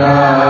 Ram.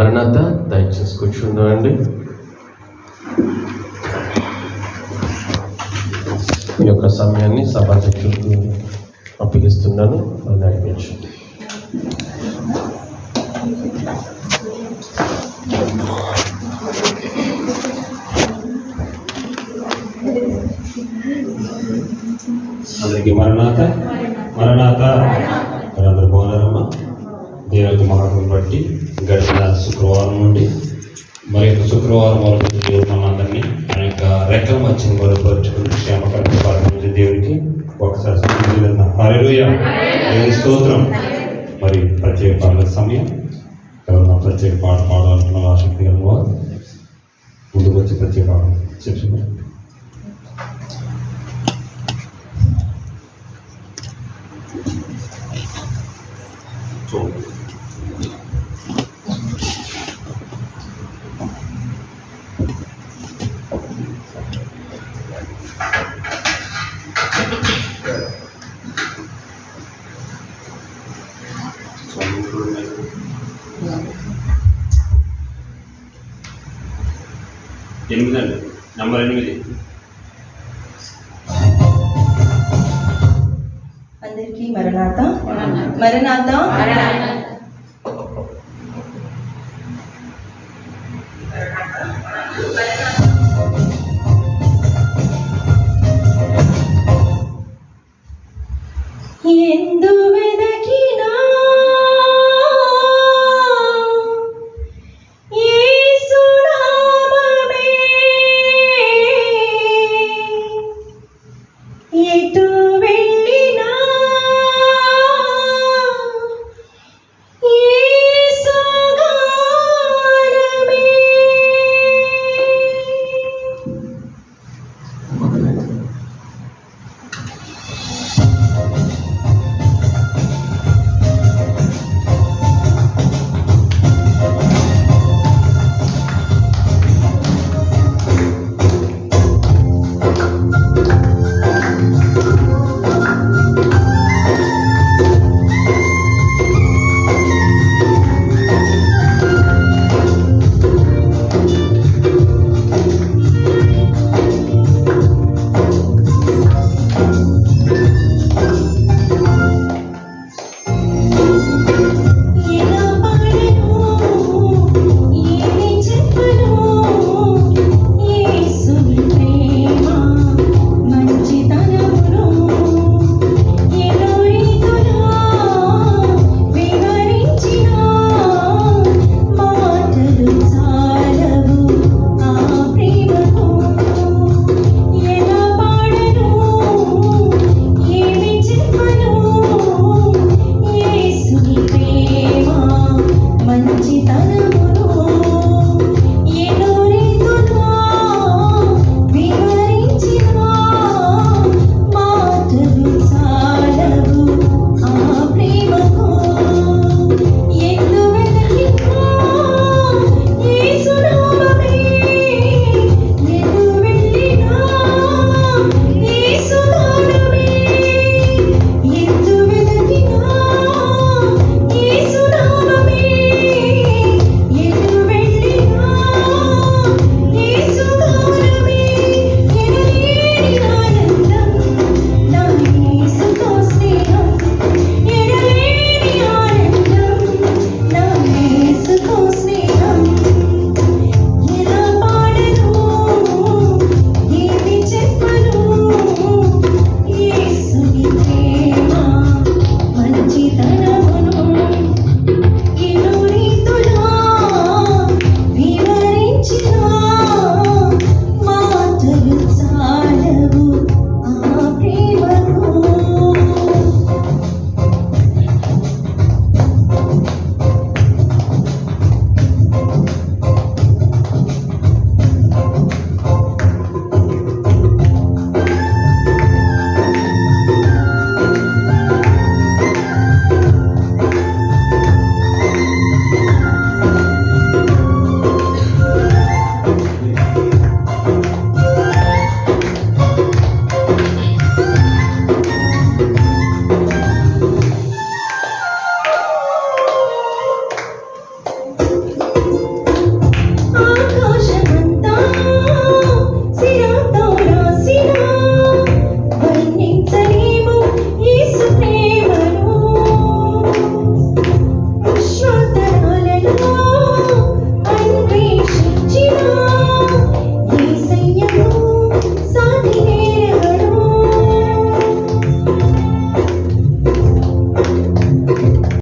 మరణత దయచేసి కూర్చుందామండి ఈ యొక్క సమయాన్ని సభాధ్యక్షులకు అప్పగిస్తున్నాను అది నడిపించండి అందరికీ మరణాత మరణాత మీరందరూ బాగున్నారమ్మా దేవుని మార్గం బట్టి గడిచిన శుక్రవారం నుండి మరి యొక్క శుక్రవారం వరకు దేవుడు మనందరినీ ఆయన యొక్క రెక్కల మధ్యని బలపరుచుకుని క్షేమకరణ పాటించే దేవుడికి ఒకసారి స్తుతించుకుందాం. దేవుని స్తోత్రం? మరి ప్రత్యేక పాటల సమయం. ఎవరైనా ప్రత్యేక పాట పాడాలనుకున్న ఆసక్తి కలిగిన వారు ముందుకు వచ్చి ప్రత్యేక పాట చెప్తున్నారు ఎనిమిది అండి నంబర్ ఎనిమిది అందరికీ మరణాత మరణాత